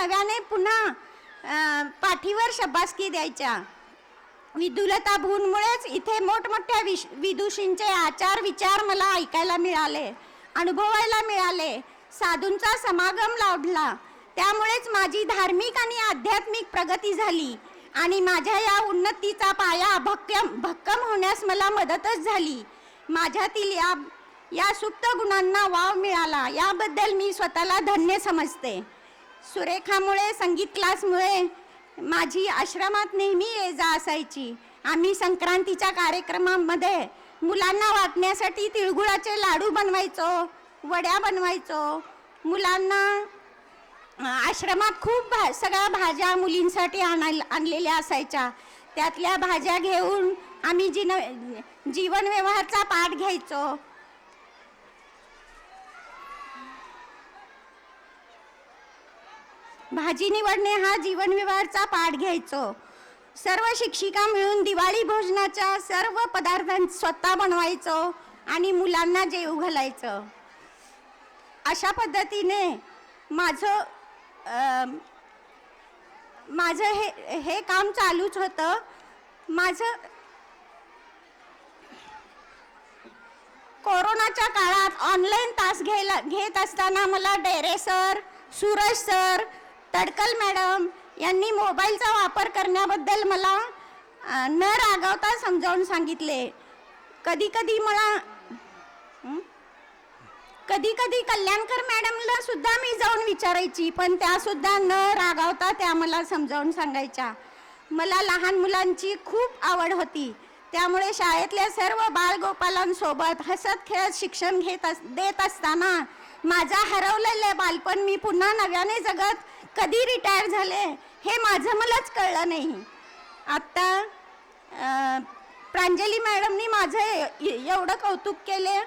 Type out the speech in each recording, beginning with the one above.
नव्याने पुन्हा पाठीवर शब्बासकी द्यायच्या. विदुलता भूनमुळेच इथे मोठमोठ्या विश विदुषींचे आचार विचार मला ऐकायला मिळाले अनुभवायला मिळाले. साधूंचा समागम लाभला. त्यामुळेच माझी धार्मिक आणि आध्यात्मिक प्रगती झाली आणि माझ्या या उन्नतीचा पाया भक्कम भक्कम होण्यास मला मदतच झाली. माझ्यातील या या सुप्त गुणांना वाव मिळाला. याबद्दल मी स्वतःला धन्य समजते. सुरेखामुळे संगीत क्लासमुळे माझी आश्रमात नेहमी ये जा असायची. आम्ही संक्रांतीच्या कार्यक्रमामध्ये मुलांना वाटण्यासाठी तिळगुळाचे लाडू बनवायचो वड्या बनवायचो. मुलांना आश्रमात खूप भा सगळ्या भाज्या मुलींसाठी आणायला आणलेल्या असायच्या. त्यातल्या भाज्या घेऊन आम्ही जीन जीवन व्यवहारचा पाठ घ्यायचो. भाजी निवडणे हा जीवन पाठ घ्यायचो. सर्व शिक्षिका मिळून दिवाळी भोजनाच्या सर्व पदार्थां स्वतः बनवायचो आणि मुलांना जेऊ घालायचं. अशा पद्धतीने माझं माझं हे हे काम चालूच होतं. माझं कोरोनाच्या काळात ऑनलाईन तास घ्यायला घेत असताना मला Dere sir Suraj sir Tadkal madam यांनी मोबाईलचा वापर करण्याबद्दल मला न रागवता समजावून सांगितले. कधी कधी मला कधी कधी कल्याणकर मॅडमला सुद्धा मी जाऊन विचारायची पण त्या सुद्धा न रागावता त्या मला समजावून सांगायच्या. मला लहान मुलांची खूप आवड होती. त्यामुळे शाळेतल्या सर्व बालगोपालांसोबत हसत खेळत शिक्षण घेत अस देत असताना माझा हरवलेले बालपण मी पुन्हा नव्याने जगत कधी रिटायर झाले हे माझं मलाच कळलं नाही. आत्ता प्रांजली मॅडमनी माझं एवढं कौतुक केले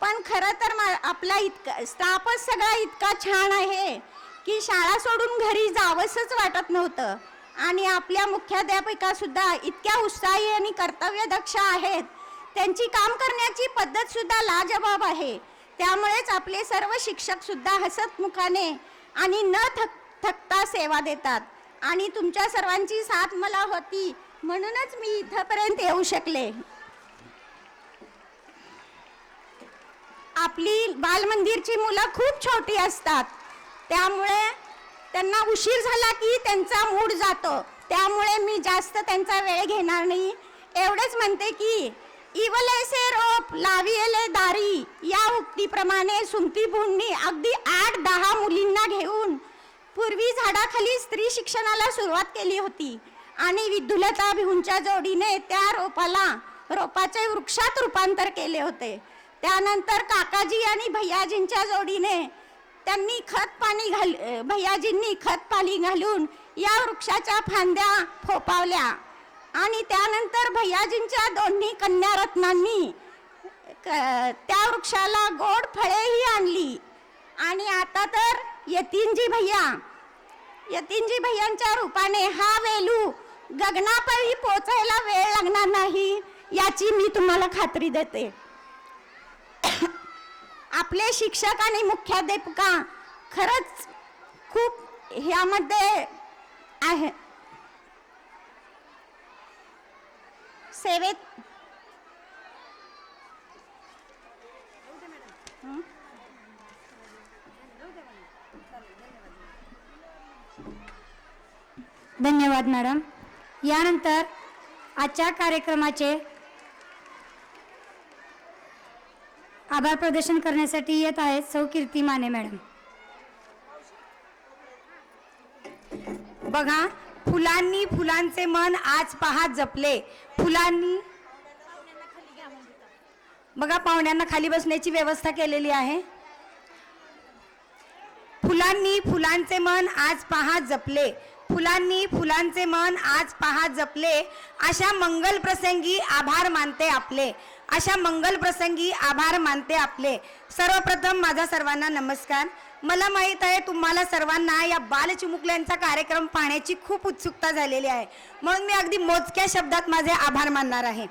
पण खरं तर मा- आपला इतका स्टाफच सगळा इतका छान आहे की शाळा सोडून घरी जावंसंच वाटत नव्हतं. आणि आपल्या मुख्याध्यापिकासुद्धा इतक्या उत्साही आणि कर्तव्यदक्ष आहेत. त्यांची काम करण्याची पद्धतसुद्धा लाजबाब आहे. त्यामुळेच आपले सर्व शिक्षकसुद्धा हसतमुखाने हसत मुखाने आणि न थक थकता सेवा देतात. आणि तुमच्या सर्वांची साथ मला होती. म्हणूनच मी इथंपर्यंत येऊ शकले. आपली बालमंदिरची मुलं खूप छोटी असतात. त्यामुळे त्यांना उशीर झाला की त्यांचा मूड जातो. त्यामुळे मी जास्त त्यांचा वेळ घेणार नाही. एवढेच म्हणते की इवलेसे रोप लाविले दारी. या उक्तीप्रमाणे सुमती बुंनी अगदी आठ पूर्वी झाडाखाली स्त्री शिक्षणाला सुरुवात केली होती. आणि विद्युलता भिऊंच्या जोडीने त्या रोपाला रोपाचे वृक्षात रूपांतर केले होते. त्यानंतर काकाजी आणि भैयाजींच्या जोडीने त्यांनी खत पाणी घाल भैयाजींनी खत पाणी घालून या वृक्षाच्या फांद्या फोपावल्या आणि त्यानंतर भैयाजींच्या दोन्ही कन्यारत्नांनी क- त्या वृक्षाला गोड फळेही आणली. आणि आता तर यतीनजी भैया यतीनजी भैयांच्या रूपाने हा वेलू गगनापरी पोचायला वेळ लागणार नाही याची मी तुम्हाला खात्री देते. आपले शिक्षक आणि मुख्याध्यापिका खरंच खूप ह्यामध्ये आहे. सेवेत धन्यवाद मॅडम. यानंतर आजच्या कार्यक्रमाचे आभार प्रदर्शन करण्यासाठी येत आहेत सौ कीर्ती माने मॅडम. बघा फुलांनी फुलांचे मन आज पहा जपले. फुलांनी बघा पाहुण्यांना खाली बसण्याची व्यवस्था केलेली आहे. फुलांनी फुलांचे मन आज पहा जपले. फुलांनी फुलांचे मन आज पहा जपले. अशा मंगल प्रसंगी आभार मानते आपले. अशा मंगल प्रसंगी आभार मानते आपले. सर्वप्रथम माझा सर्वांना नमस्कार. मला माहीत आहे तुम्हाला सर्वांना या बालचिमुकल्यांचा कार्यक्रम पाहण्याची खूप उत्सुकता झालेली आहे. म्हणून मी अगदी मोजक्या शब्दात माझे आभार मानणार आहे.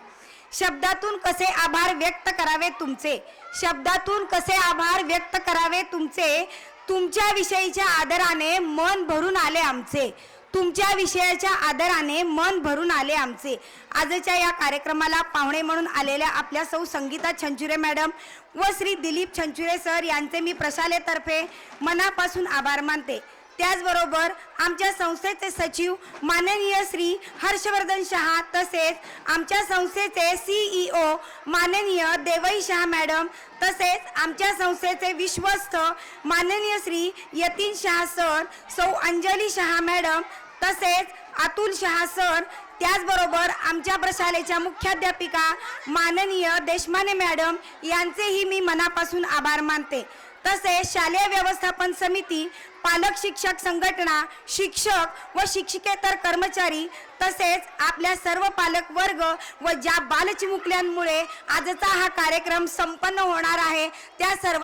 शब्दातून कसे आभार व्यक्त करावे तुमचे? शब्दातून कसे आभार व्यक्त करावे तुमचे? तुमच्या विषयीच्या आदराने मन भरून आले आमचे. तुमच्या विषयाच्या आदराने मन भरून आले आमचे. आजच्या या कार्यक्रमाला पाहुणे म्हणून आलेल्या आपल्या सौ संगीता छंचुरे मॅडम व श्री दिलीप छंचुरे सर यांचे मी प्रशालेतर्फे मनापासून आभार मानते. त्याचबरोबर आमच्या संस्थेचे सचिव माननीय श्री हर्षवर्धन शहा तसेच आमच्या संस्थेचे सीईओ माननीय देवई शहा मॅडम तसेच आमच्या संस्थेचे विश्वस्त माननीय श्री यतीन शहा सर सौ अंजली शहा मॅडम तसेच अतुल शहा सर त्याचबरोबर आमच्या प्रशालेच्या मुख्याध्यापिका माननीय देशमाने मॅडम यांचेही मी मनापासून आभार मानते. तसेच शालेय व्यवस्थापन समिती पालक शिक्षक संघटना शिक्षक व शिक्षिकेतर कर्मचारी तसेच आपल्या सर्व पालक वर्ग व ज्या बालचिमुकल्यांमुळे आजचा हा कार्यक्रम संपन्न होणार आहे त्या सर्व